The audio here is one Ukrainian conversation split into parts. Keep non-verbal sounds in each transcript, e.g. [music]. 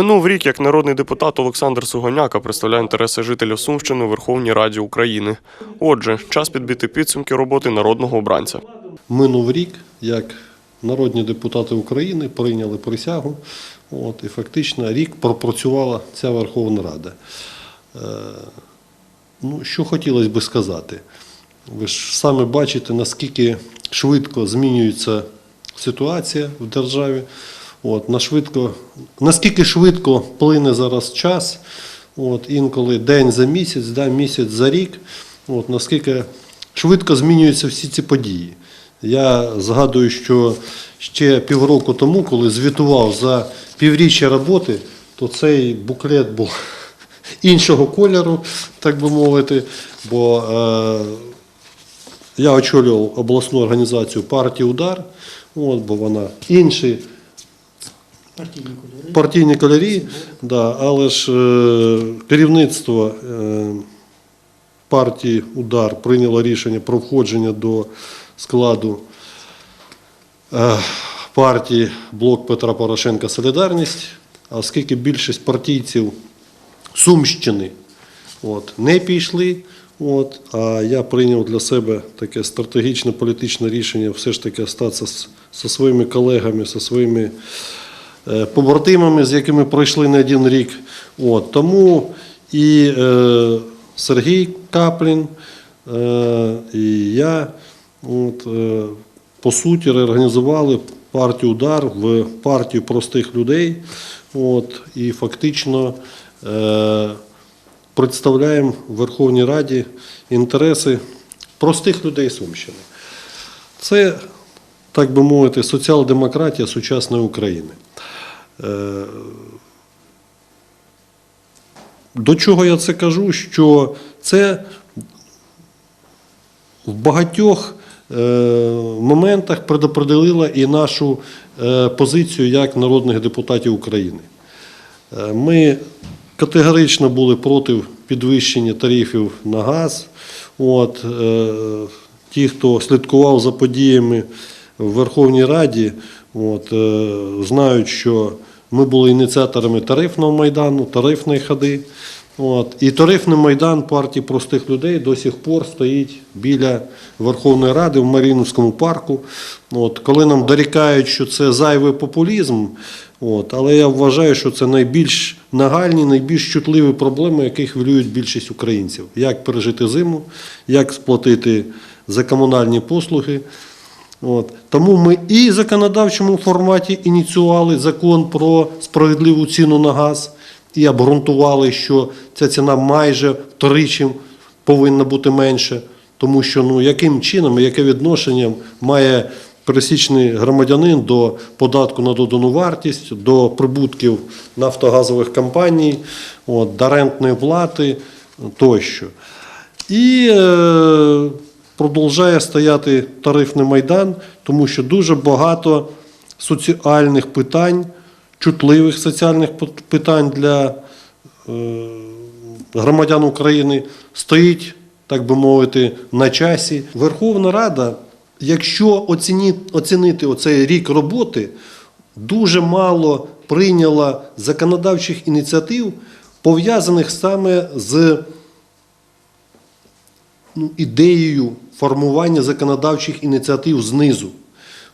Минув рік, як народний депутат Олександр Сугоняка представляє інтереси жителів Сумщини у Верховній Раді України. Отже, час підбити підсумки роботи народного обранця. Минув рік, як народні депутати України прийняли присягу, от, і фактично рік пропрацювала ця Верховна Рада. Е, ну, що хотілося би сказати? Ви ж самі бачите, наскільки швидко змінюється ситуація в державі. От, на швидко, наскільки швидко плине зараз час, от, інколи день за місяць, да, місяць за рік, от, наскільки швидко змінюються всі ці події. Я згадую, що ще півроку тому, коли звітував за півріччя роботи, то цей буклет був [laughs] іншого кольору, так би мовити. Бо е, я очолював обласну організацію партії Удар, от, бо вона інші партійні кольори. кольорі, да, але ж е, керівництво е, партії Удар прийняло рішення про входження до складу е, партії Блок Петра Порошенка Солідарність, оскільки більшість партійців Сумщини от, не пішли. От, а я прийняв для себе таке стратегічне політичне рішення все ж таки статися з, зі своїми колегами, зі своїми побратимами, з якими пройшли не один рік. От, тому і е, Сергій Каплін, е, і я от, е, по суті реорганізували партію Удар в партію простих людей. От, і фактично е, представляємо в Верховній Раді інтереси простих людей Сумщини. Це, так би мовити, соціал-демократія сучасної України. Е, До чого я це кажу? Що це в багатьох е, моментах предопределила і нашу е, позицію як народних депутатів України. Ми категорично були проти підвищення тарифів на газ. От, ті, хто слідкував за подіями в Верховній Раді, от, знають, що ми були ініціаторами тарифного майдану, тарифної ходи. От, і тарифний майдан партії простих людей до сих пор стоїть біля Верховної Ради в Маріновському парку. От, коли нам дорікають, що це зайвий популізм, от, але я вважаю, що це найбільш нагальні, найбільш чутливі проблеми, які хвилюють більшість українців. Як пережити зиму, як сплатити за комунальні послуги. От. Тому ми і в законодавчому форматі ініціювали закон про справедливу ціну на газ і обґрунтували, що ця ціна майже втричі повинна бути менше, тому що ну, яким чином, і яке відношення має пересічний громадянин до податку на додану вартість, до прибутків нафтогазових компаній, от, до рентної плати тощо. І е, продовжує стояти тарифний майдан, тому що дуже багато соціальних питань, чутливих соціальних питань для е, громадян України стоїть, так би мовити, на часі. Верховна Рада, якщо оцінити оцей рік роботи, дуже мало прийняла законодавчих ініціатив, пов'язаних саме з ну, ідеєю формування законодавчих ініціатив знизу.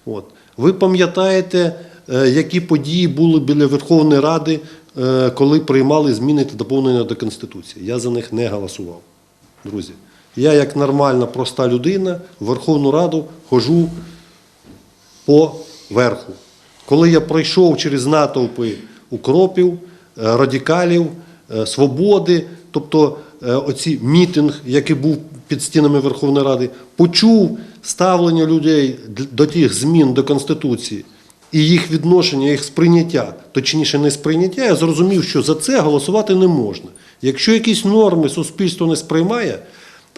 От. Ви пам'ятаєте, е, які події були біля Верховної Ради, е, коли приймали зміни та доповнення до Конституції? Я за них не голосував, друзі. Я, як нормальна, проста людина, в Верховну Раду хожу по верху. Коли я пройшов через натовпи укропів, е, радикалів, свободи, тобто оці мітинг, який був під стінами Верховної Ради, почув ставлення людей до тих змін до Конституції і їх відношення, їх сприйняття, точніше, не сприйняття, я зрозумів, що за це голосувати не можна. Якщо якісь норми суспільство не сприймає,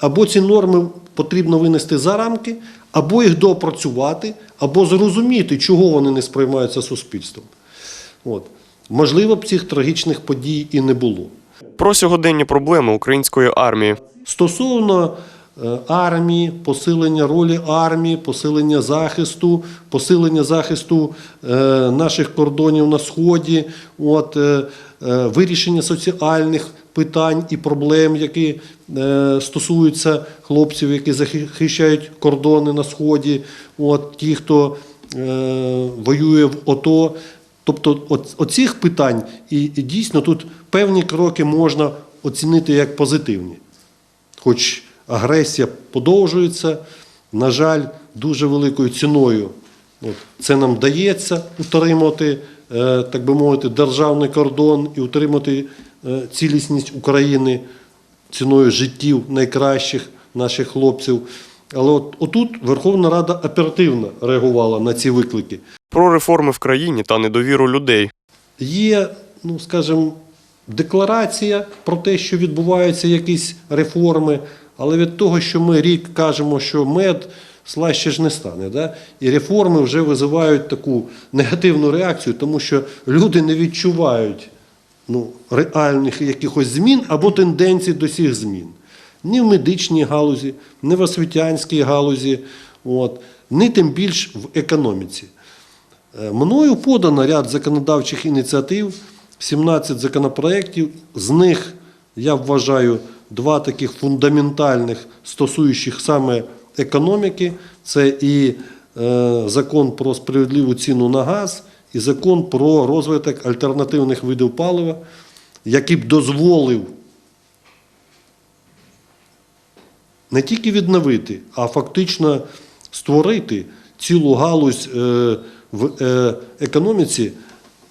або ці норми потрібно винести за рамки, або їх доопрацювати, або зрозуміти, чого вони не сприймаються суспільством. От. Можливо, б цих трагічних подій і не було. Про сьогоденні проблеми української армії. Стосовно е, армії, посилення ролі армії, посилення захисту, посилення захисту е, наших кордонів на сході, от, е, вирішення соціальних питань і проблем, які стосуються хлопців, які захищають кордони на сході, от, ті, хто воює в ОТО. Тобто оцих питань і, і дійсно тут певні кроки можна оцінити як позитивні. Хоч агресія подовжується, на жаль, дуже великою ціною. От, це нам вдається утримати, е, так би мовити, державний кордон і утримати е, цілісність України ціною життів найкращих наших хлопців. Але от, отут Верховна Рада оперативно реагувала на ці виклики. Про реформи в країні та недовіру людей. Є, ну скажімо, декларація про те, що відбуваються якісь реформи, але від того, що ми рік кажемо, що мед слаще ж не стане. Да? І реформи вже визивають таку негативну реакцію, тому що люди не відчувають ну, реальних якихось змін або тенденцій до цих змін. Ні в медичній галузі, ні в освітянській галузі, от, ні тим більш в економіці. Е, Мною подано ряд законодавчих ініціатив, 17 законопроєктів. З них я вважаю два таких фундаментальних, стосуючих саме економіки. Це і е, закон про справедливу ціну на газ, і закон про розвиток альтернативних видів палива, який б дозволив не тільки відновити, а фактично створити цілу галузь е, в е, економіці,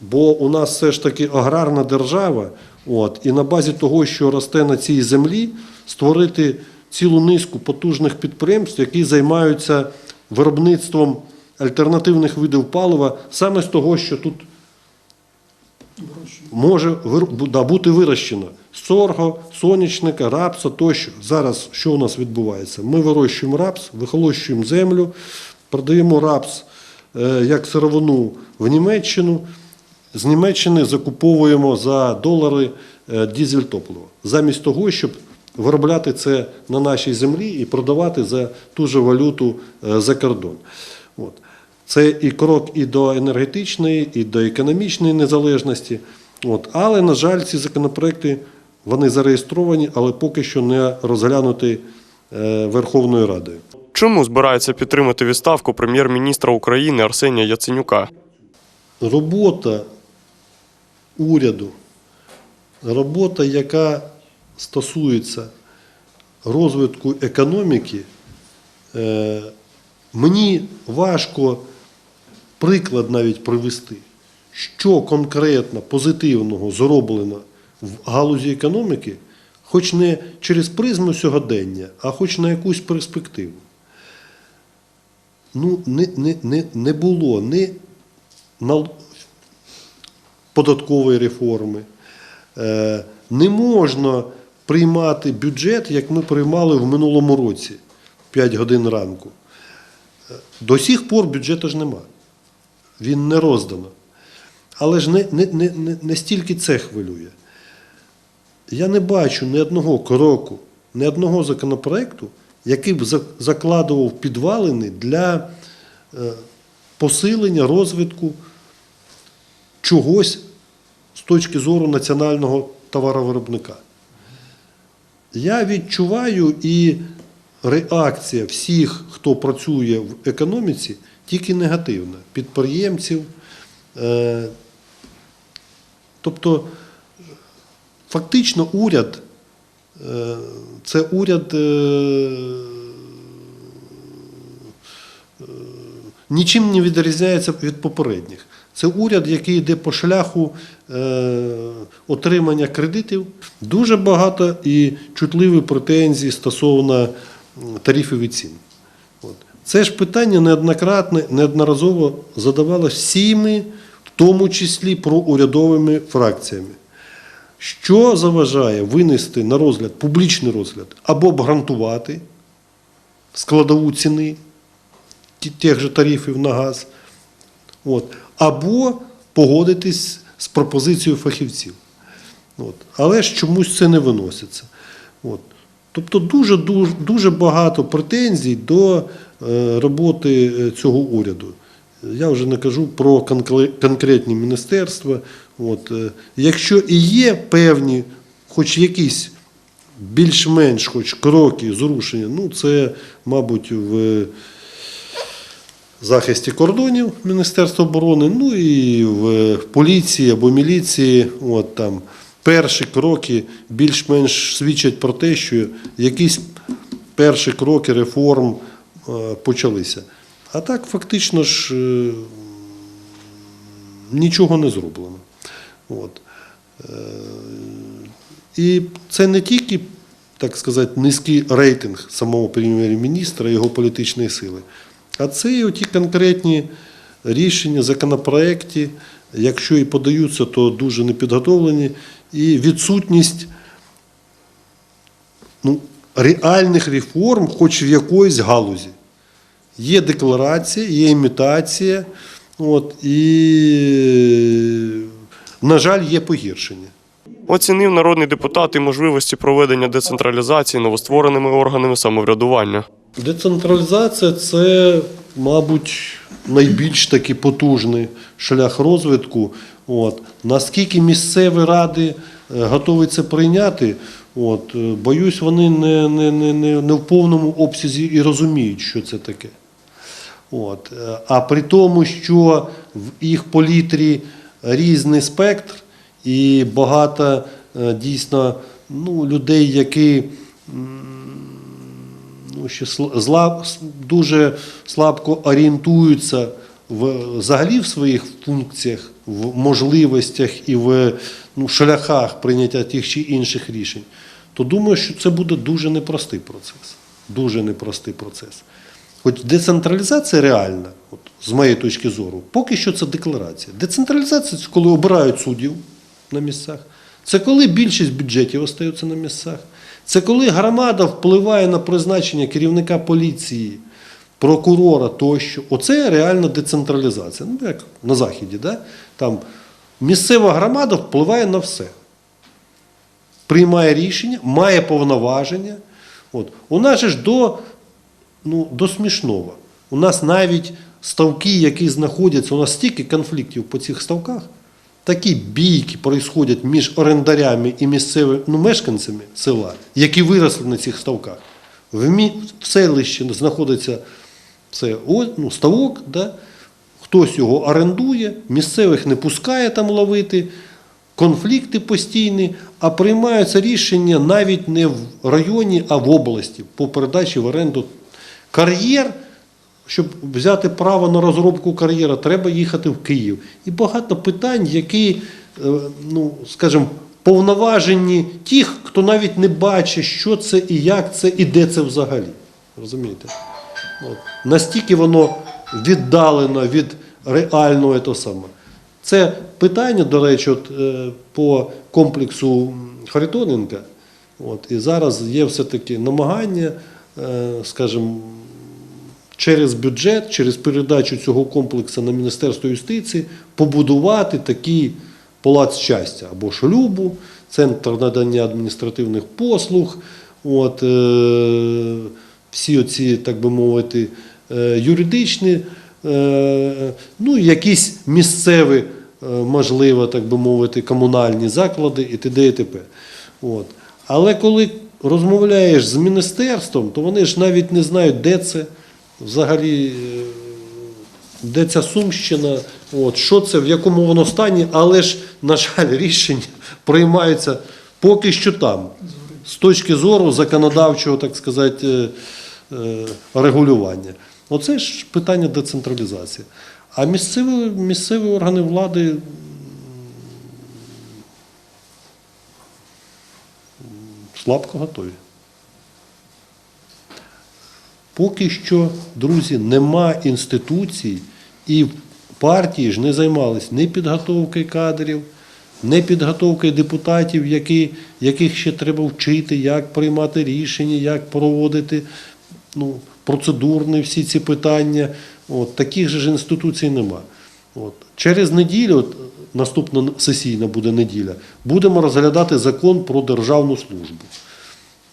бо у нас все ж таки аграрна держава, от, і на базі того, що росте на цій землі, створити цілу низку потужних підприємств, які займаються виробництвом альтернативних видів палива саме з того, що тут може бути вирощено сорго, сонячника, рапса тощо. Зараз що у нас відбувається? Ми вирощуємо рапс, вихолощуємо землю, продаємо рапс е, як сировину в Німеччину. З Німеччини закуповуємо за долари е, дізель топливо, замість того, щоб виробляти це на нашій землі і продавати за ту же валюту е, за кордон. От. Це і крок і до енергетичної, і до економічної незалежності. От. Але, на жаль, ці законопроекти вони зареєстровані, але поки що не розглянуті е, Верховною Радою. Чому збирається підтримати відставку прем'єр-міністра України Арсенія Яценюка? Робота уряду, робота, яка стосується розвитку економіки, е, мені важко приклад навіть привести, що конкретно позитивного зроблено в галузі економіки, хоч не через призму сьогодення, а хоч на якусь перспективу. Ну, не, не, не, не було нал- податкової реформи. Е, Не можна приймати бюджет, як ми приймали в минулому році, 5 годин ранку. Е, До сих пор бюджету ж нема. Він не роздано. Але ж не, не, не, не, стільки це хвилює. Я не бачу ні одного кроку, ні одного законопроекту, який б закладував підвалини для е, посилення розвитку чогось з точки зору національного товаровиробника. Я відчуваю і реакція всіх, хто працює в економіці, тільки негативна. Підприємців. Е, тобто, фактично, уряд е, це уряд. е, нічим не відрізняється від попередніх. Це уряд, який йде по шляху е, отримання кредитів. Дуже багато і чутливі претензії стосовно тарифів і цін. Це ж питання неоднократне, неодноразово задавалося всіми, в тому числі проурядовими фракціями. Що заважає винести на розгляд, публічний розгляд, або обґрунтувати складову ціни тих же тарифів на газ, от, або погодитись з пропозицією фахівців. От. Але ж чомусь це не виноситься. От. Тобто дуже, дуже, дуже багато претензій до е, роботи е, цього уряду. Я вже не кажу про конкретні міністерства. От, е, якщо і є певні, хоч якісь більш-менш хоч кроки зрушення, ну це, мабуть, в захисті кордонів Міністерства оборони, ну і в поліції або міліції. От там перші кроки більш-менш свідчать про те, що якісь перші кроки реформ е, почалися. А так, фактично ж, е, нічого не зроблено. От. Е, І це не тільки, так сказати, низький рейтинг самого прем'єр-міністра, його політичної сили, а це і оті конкретні рішення, законопроекти, якщо і подаються, то дуже непідготовлені, і відсутність ну, реальних реформ, хоч в якоїсь галузі. Є декларація, є імітація, от, і, на жаль, є погіршення. Оцінив народний депутат і можливості проведення децентралізації новоствореними органами самоврядування. Децентралізація це, мабуть, найбільш такий потужний шлях розвитку. От. Наскільки місцеві ради е, готові це прийняти, от, е, боюсь, вони не, не, не, не, в повному обсязі і розуміють, що це таке. От. е, А при тому, що в їх політрі різний спектр і багато дійсно ну, людей, які ну, ще зла, дуже слабко орієнтуються в, взагалі в своїх функціях, в можливостях і в ну, шляхах прийняття тих чи інших рішень, то думаю, що це буде дуже непростий процес. Дуже непростий процес. Хоч децентралізація реальна, от, з моєї точки зору, поки що це декларація. Децентралізація це коли обирають суддів на місцях, це коли більшість бюджетів остаються на місцях, це коли громада впливає на призначення керівника поліції, прокурора тощо. Оце реальна децентралізація. Ну, як на Заході, да? там місцева громада впливає на все приймає рішення, має повноваження. От. У нас ж до, ну, до смішного. У нас навіть ставки, які знаходяться, у нас стільки конфліктів по цих ставках, такі бійки происходять між орендарями і місцевими ну, мешканцями села, які виросли на цих ставках. В, мі, в селищі знаходиться це, ну, ставок, да? хтось його орендує, місцевих не пускає там ловити, конфлікти постійні, а приймаються рішення навіть не в районі, а в області по передачі в оренду. Кар'єр, щоб взяти право на розробку кар'єра, треба їхати в Київ. І багато питань, які, е, ну, скажімо, повноважені тих, хто навіть не бачить, що це і як це, і де це взагалі. Розумієте? От. Настільки воно віддалено від реального того саме. Це питання, до речі, от, е, по комплексу Харитоненка. От, і зараз є все-таки намагання, е, скажімо, через бюджет, через передачу цього комплексу на Міністерство юстиції побудувати такий палац щастя або шлюбу, центр надання адміністративних послуг, от, е, всі оці, так би мовити, е, юридичні, е, ну, якісь місцеві, е, можливо, так би мовити, комунальні заклади і т.д. і т.п. Але коли розмовляєш з міністерством, то вони ж навіть не знають, де це взагалі, е, де ця Сумщина, от, що це, в якому воно стані, але ж, на жаль, рішення приймаються поки що там, з точки зору законодавчого, так сказати, е, е, регулювання. Оце ж питання децентралізації. А місцеві, місцеві органи влади слабко готові. Поки що, друзі, нема інституцій, і партії ж не займалися ні підготовкою кадрів, ні підготовкою депутатів, які, яких ще треба вчити, як приймати рішення, як проводити ну, процедурні всі ці питання. От, таких же ж інституцій нема. От. Через неділю, от, наступна сесійна буде неділя, будемо розглядати закон про державну службу.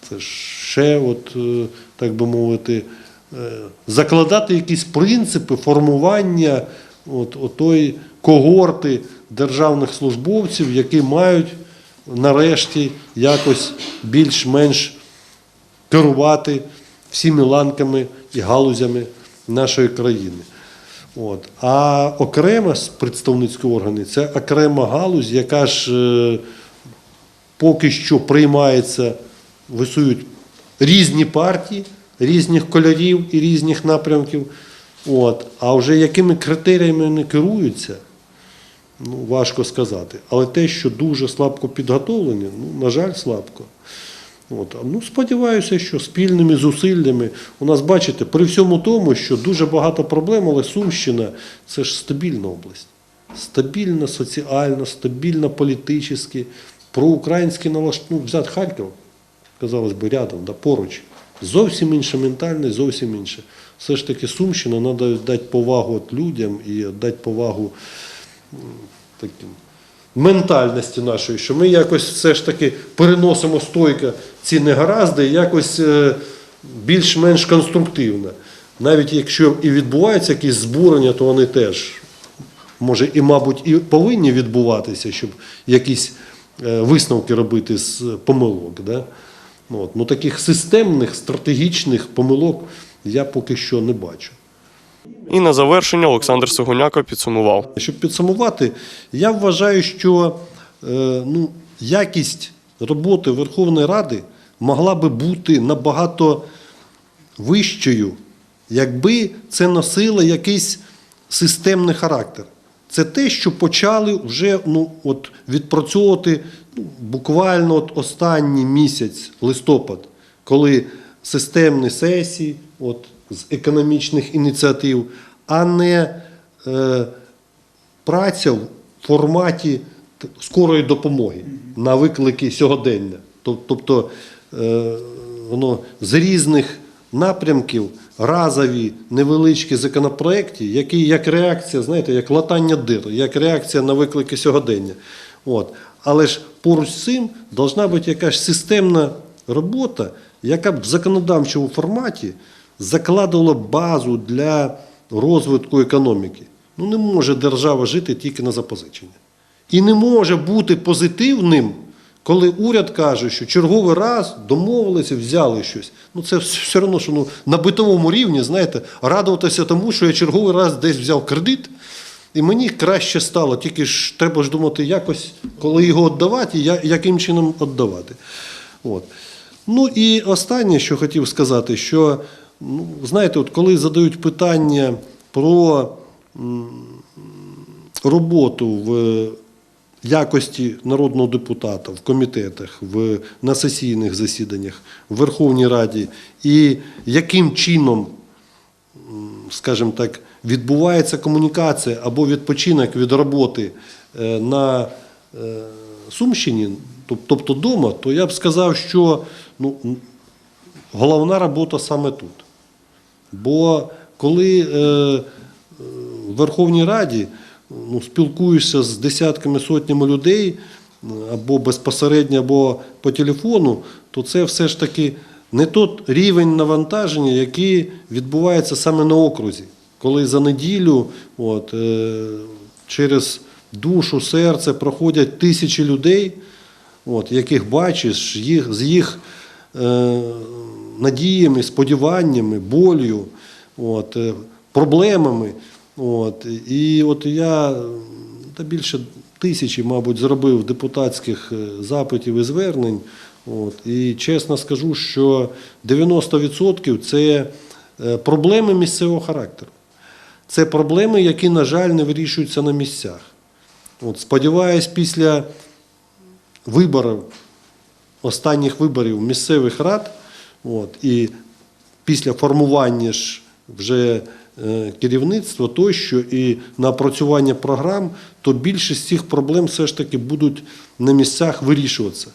Це ще, от, е, так би мовити, е, закладати якісь принципи формування от, отої когорти державних службовців, які мають нарешті якось більш-менш керувати всіми ланками і галузями нашої країни. От. А окремо с- представницькі органи це окрема галузь, яка ж е, поки що приймається, висують різні партії, різних кольорів і різних напрямків. От. А вже якими критеріями вони керуються, ну, важко сказати. Але те, що дуже слабко підготовлені, ну, на жаль, слабко. От. Ну, сподіваюся, що спільними зусиллями у нас, бачите, при всьому тому, що дуже багато проблем, але Сумщина це ж стабільна область. Стабільна соціально, стабільна політично, проукраїнський налаш... ну, взяти Харків, казалось би, рядом, да, поруч. Зовсім інша ментальність, зовсім інше. Все ж таки Сумщина треба дати повагу от людям і дати повагу таким ментальності нашої, що ми якось все ж таки переносимо стойко ці негаразди, якось е, більш-менш конструктивно. Навіть якщо і відбуваються якісь збурення, то вони теж, може, і, мабуть, і повинні відбуватися, щоб якісь е, висновки робити з помилок. Да? От. Ну, таких системних, стратегічних помилок я поки що не бачу. І на завершення Олександр Сугоняко підсумував. Щоб підсумувати, я вважаю, що е, ну, якість роботи Верховної Ради могла би бути набагато вищою, якби це носило якийсь системний характер. Це те, що почали вже ну, от, відпрацьовувати ну, буквально от останній місяць, листопад, коли системні сесії от, з економічних ініціатив, а не е, праця в форматі скорої допомоги на виклики сьогодення. Тобто е, воно з різних напрямків разові невеличкі законопроекти, які як реакція, знаєте, як латання дир, як реакція на виклики сьогодення. От. Але ж поруч з цим повинна бути якась системна робота, яка б в законодавчому форматі закладувала базу для розвитку економіки. Ну не може держава жити тільки на запозичення. І не може бути позитивним, коли уряд каже, що черговий раз домовилися, взяли щось. Ну це все одно, що ну, на битовому рівні, знаєте, радуватися тому, що я черговий раз десь взяв кредит, і мені краще стало. Тільки ж треба ж думати якось, коли його віддавати, і яким чином віддавати. От. Ну і останнє, що хотів сказати, що ну, знаєте, от коли задають питання про роботу в якості народного депутата в комітетах, в, на сесійних засіданнях, в Верховній Раді, і яким чином, скажімо так, відбувається комунікація або відпочинок від роботи е, на е, Сумщині, тобто вдома, то я б сказав, що ну, головна робота саме тут. Бо коли е, в Верховній Раді ну, спілкуєшся з десятками сотнями людей або безпосередньо, або по телефону, то це все ж таки не той рівень навантаження, який відбувається саме на окрузі. Коли за неділю от, е, через душу, серце проходять тисячі людей, от, яких бачиш, їх, з їх е, надіями, сподіваннями, болю, от, е, проблемами. От, і от я та більше тисячі, мабуть, зробив депутатських е, запитів і звернень. От, і чесно скажу, що 90% це е, проблеми місцевого характеру. Це проблеми, які, на жаль, не вирішуються на місцях. От, сподіваюсь, після виборів, останніх виборів місцевих рад, от, і після формування ж вже е, керівництва тощо і напрацювання програм, то більшість цих проблем все ж таки будуть на місцях вирішуватися.